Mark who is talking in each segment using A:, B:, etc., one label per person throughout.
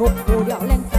A: หกหูเดียวแรงใจ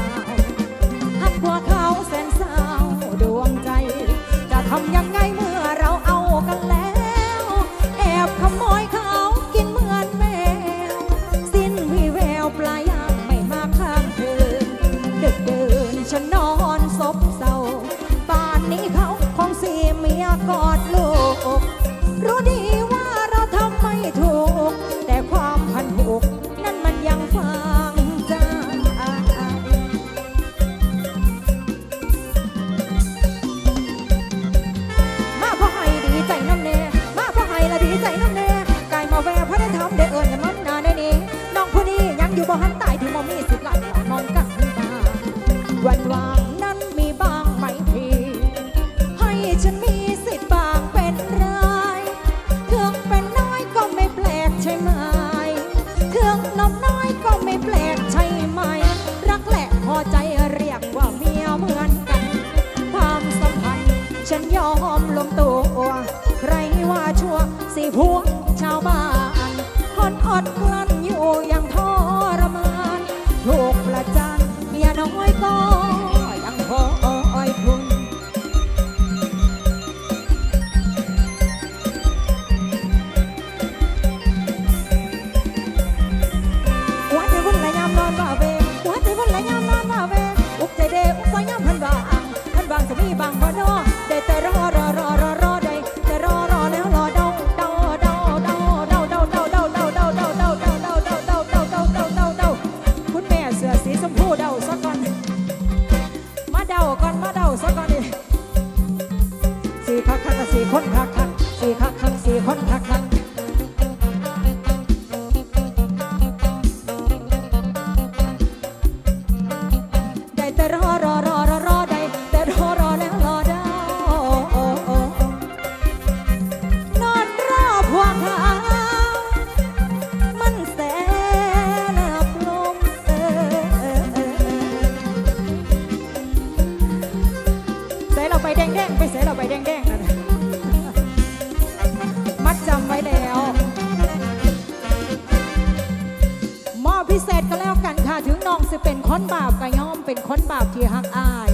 A: คนบาปก็ย่อมเป็นคนบาปที่หักอาย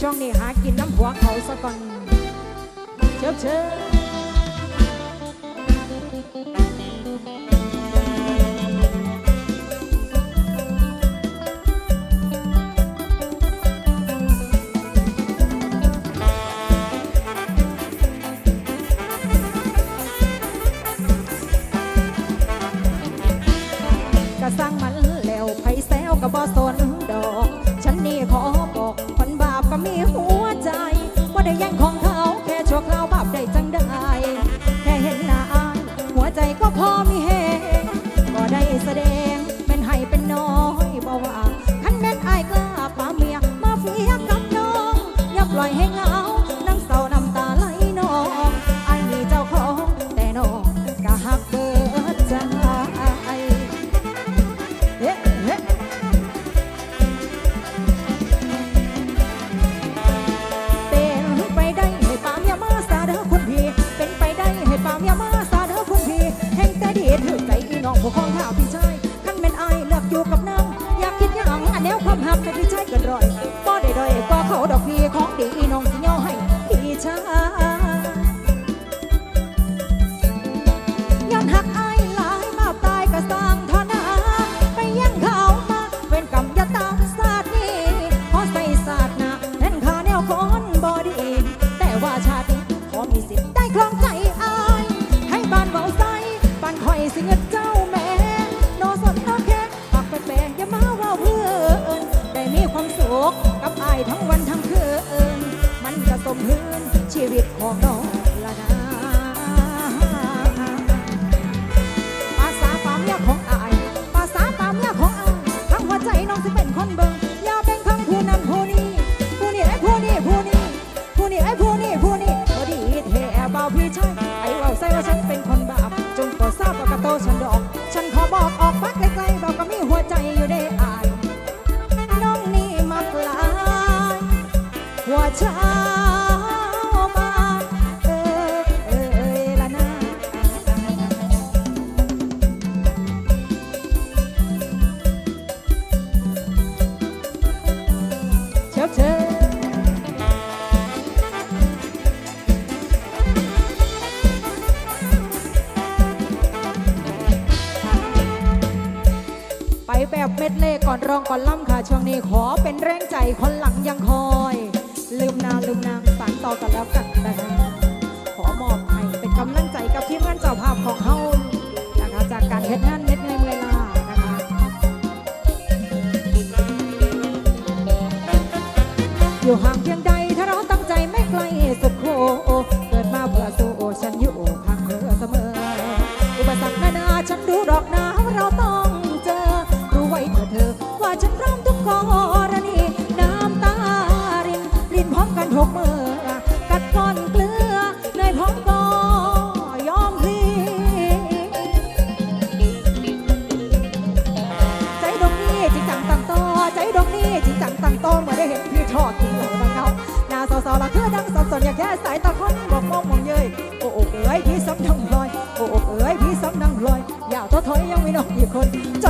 A: ช่องนี้หากินน้ำหัวเขาสะก่อนเชิญเชิบ 我的眼眶 รองก่อนล่ำค่ะ ช่วงนี้ขอเป็นแรงใจคนหลังยังคอย ลืมนาลืมนางสานต่อกันแล้วกันนะคะ ขอมอบให้เป็นกำลังใจกับทีมงานเจ้าภาพของเฮานะคะ จากการเฮ็ดงานเฮ็ดเงินเวลานะคะอยู่ห่างเพียงใดถ้าเราตั้งใจไม่ไกลสุดโค ตัท้อยยังมีน้องอีกคน จ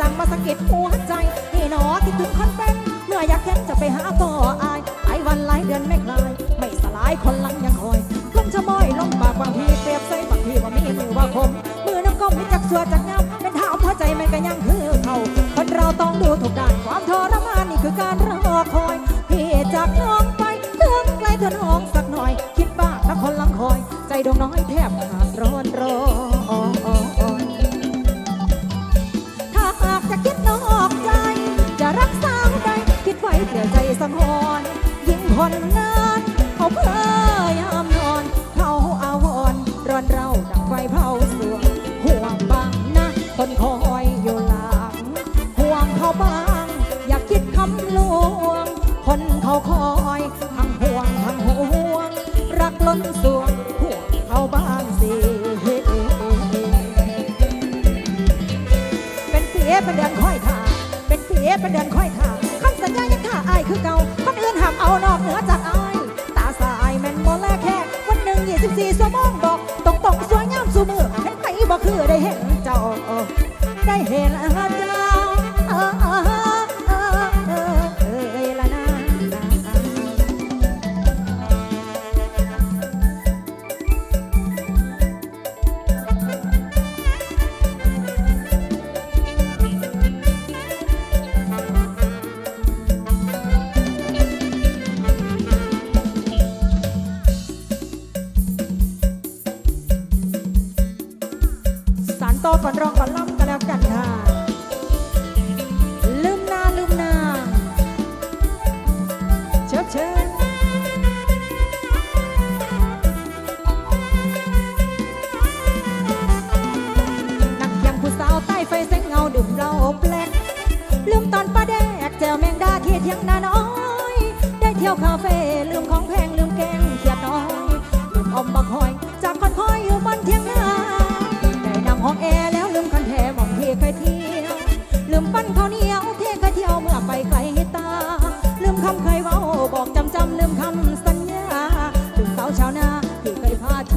A: สั่งมาสะกิดหัวใจนี่หนอคิดถึงคนแป็นเมื่ออยากแห็นจะไปหาพ่ออายไอ้วันหลายเดือนไม่คลาย ไม่สลายคนหลังยังคอย คือเก่าคนอื่นห้าเอานอกเหนือจากอาย ตาสายแม่นบ่แลแค่วันหนึ่ง24ชั่วโมง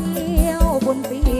A: เที่ยวบุญปี